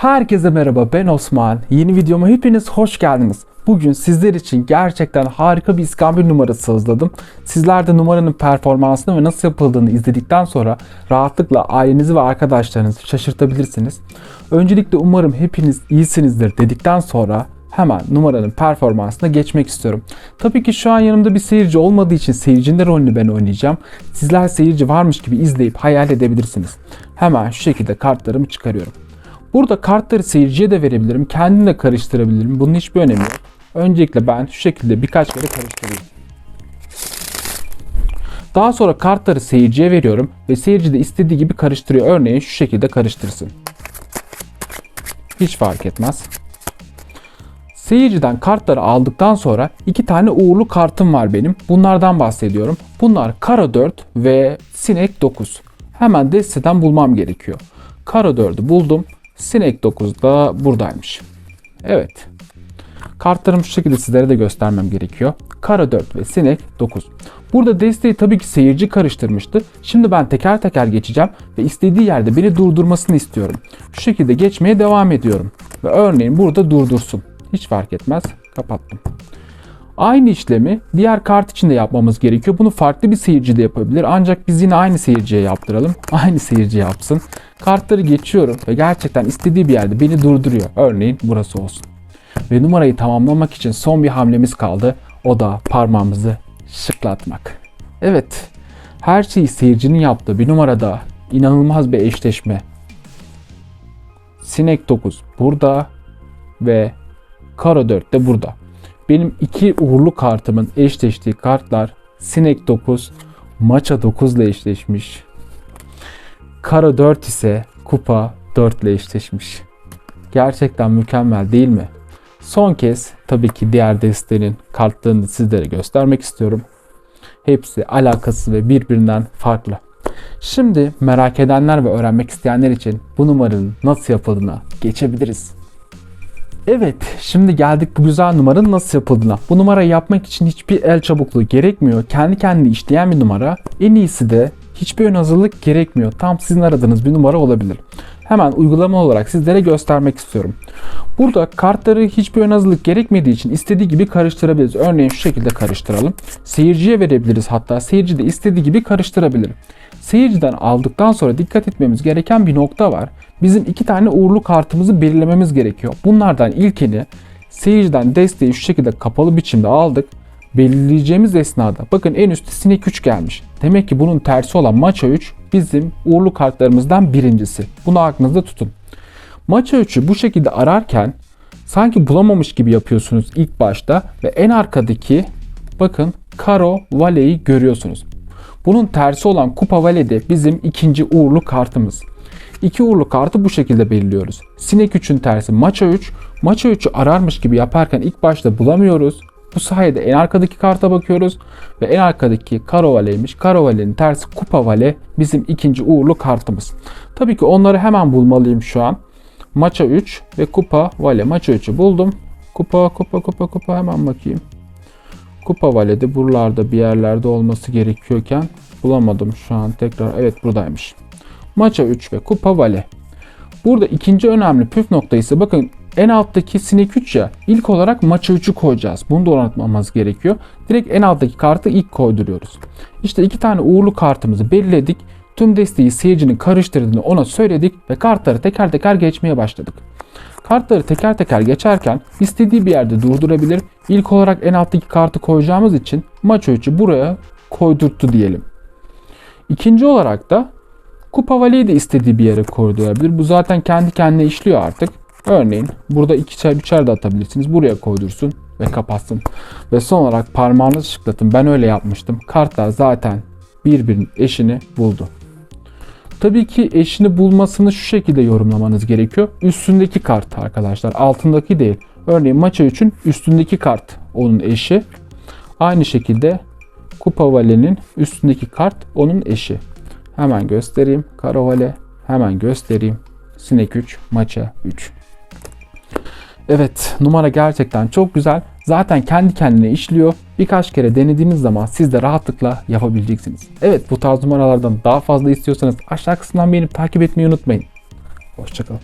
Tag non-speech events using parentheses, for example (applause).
Herkese merhaba ben Osman. Yeni videoma hepiniz hoş geldiniz. Bugün sizler için gerçekten harika bir iskambil numarası hazırladım. Sizler de numaranın performansını ve nasıl yapıldığını izledikten sonra rahatlıkla ailenizi ve arkadaşlarınızı şaşırtabilirsiniz. Öncelikle umarım hepiniz iyisinizdir dedikten sonra hemen numaranın performansına geçmek istiyorum. Tabii ki şu an yanımda bir seyirci olmadığı için seyircinin rolünü ben oynayacağım. Sizler seyirci varmış gibi izleyip hayal edebilirsiniz. Hemen şu şekilde kartlarımı çıkarıyorum. Burada kartları seyirciye de verebilirim. Kendim de karıştırabilirim. Bunun hiçbir önemi yok. Öncelikle ben şu şekilde birkaç kere karıştırıyorum. Daha sonra kartları seyirciye veriyorum ve seyirci de istediği gibi karıştırıyor. Örneğin şu şekilde karıştırsın. Hiç fark etmez. Seyirciden kartları aldıktan sonra iki tane uğurlu kartım var benim. Bunlardan bahsediyorum. Bunlar Kara 4 ve Sinek 9. Hemen desteden bulmam gerekiyor. Kara 4'ü buldum. Sinek 9 da buradaymış. Evet. Kartlarımı şu şekilde sizlere de göstermem gerekiyor. Kara 4 ve Sinek 9. Burada desteği tabii ki seyirci karıştırmıştı. Şimdi ben teker teker geçeceğim ve istediği yerde beni durdurmasını istiyorum. Şu şekilde geçmeye devam ediyorum. Ve örneğin burada durdursun. Hiç fark etmez. Kapattım. Aynı işlemi diğer kart için de yapmamız gerekiyor. Bunu farklı bir seyirci de yapabilir. Ancak biz yine aynı seyirciye yaptıralım. (laughs) Aynı seyirci yapsın. Kartları geçiyorum ve gerçekten istediği bir yerde beni durduruyor. Örneğin burası olsun. Ve numarayı tamamlamak için son bir hamlemiz kaldı. O da parmağımızı şıklatmak. Evet. Her şeyi seyircinin yaptığı bir numarada inanılmaz bir eşleşme. Sinek 9 burada ve Kara 4 de burada. Benim iki uğurlu kartımın eşleştiği kartlar Sinek 9, Maça 9 ile eşleşmiş. Kara 4 ise Kupa 4 ile eşleşmiş. Gerçekten mükemmel değil mi? Son kez tabii ki diğer destenin kartlarını sizlere göstermek istiyorum. Hepsi alakasız ve birbirinden farklı. Şimdi merak edenler ve öğrenmek isteyenler için bu numaranın nasıl yapıldığına geçebiliriz. Evet, şimdi geldik bu güzel numaranın nasıl yapıldığına. Bu numarayı yapmak için hiçbir el çabukluğu gerekmiyor. Kendi kendine işleyen bir numara. En iyisi de hiçbir ön hazırlık gerekmiyor. Tam sizin aradığınız bir numara olabilir. Hemen uygulama olarak sizlere göstermek istiyorum. Burada kartları hiçbir ön hazırlık gerekmediği için istediği gibi karıştırabiliriz. Örneğin şu şekilde karıştıralım. Seyirciye verebiliriz hatta. Seyirci de istediği gibi karıştırabilir. Seyirciden aldıktan sonra dikkat etmemiz gereken bir nokta var. Bizim iki tane uğurlu kartımızı belirlememiz gerekiyor. Bunlardan ilkini seyirciden desteği şu şekilde kapalı biçimde aldık. Belirleyeceğimiz esnada bakın en üstte sinek 3 gelmiş. Demek ki bunun tersi olan maça 3 bizim uğurlu kartlarımızdan birincisi. Bunu aklınızda tutun. Maça 3'ü bu şekilde ararken sanki bulamamış gibi yapıyorsunuz ilk başta ve en arkadaki bakın karo valeyi görüyorsunuz. Bunun tersi olan kupa vale de bizim ikinci uğurlu kartımız. İki uğurlu kartı bu şekilde belirliyoruz. Sinek 3'ün tersi maça 3. Maça 3'ü ararmış gibi yaparken ilk başta bulamıyoruz. Bu sayede en arkadaki karta bakıyoruz ve en arkadaki karo valeymiş. Karo valenin tersi kupa vale bizim ikinci uğurlu kartımız. Tabii ki onları hemen bulmalıyım şu an. Maça 3 ve kupa vale. Maça 3'ü buldum. Kupa kupa kupa kupa hemen bakayım. Kupa valede buralarda bir yerlerde olması gerekiyorken bulamadım şu an tekrar. Evet buradaymış. Maça 3 ve kupa vale. Burada ikinci önemli püf nokta ise bakın en alttaki sinek 3 ya ilk olarak maça 3'ü koyacağız. Bunu da unutmamamız gerekiyor. Direkt en alttaki kartı ilk koyduruyoruz. İşte iki tane uğurlu kartımızı belirledik. Tüm desteği seyircinin karıştırdığını ona söyledik ve kartları teker teker geçmeye başladık. Kartları teker teker geçerken istediği bir yerde durdurabilir. İlk olarak en alttaki kartı koyacağımız için maç 3'ü buraya koydurttu diyelim. İkinci olarak da Kupa Vale'yi de istediği bir yere koydurabilir. Bu zaten kendi kendine işliyor artık. Örneğin burada ikişer üçer de atabilirsiniz. Buraya koydursun ve kapatsın. Ve son olarak parmağınızı şıklatın. Ben öyle yapmıştım. Kartlar zaten birbirinin eşini buldu. Tabii ki eşini bulmasını şu şekilde yorumlamanız gerekiyor. Üstündeki kart arkadaşlar. Altındaki değil. Örneğin maça 3'ün üstündeki kart onun eşi. Aynı şekilde Kupa Vale'nin üstündeki kart onun eşi. Hemen göstereyim. Kara Vale hemen göstereyim. Sinek 3, maça 3. Evet numara gerçekten çok güzel. Zaten kendi kendine işliyor. Birkaç kere denediğiniz zaman siz de rahatlıkla yapabileceksiniz. Evet bu tarz numaralardan daha fazla istiyorsanız aşağı kısımdan beni takip etmeyi unutmayın. Hoşçakalın.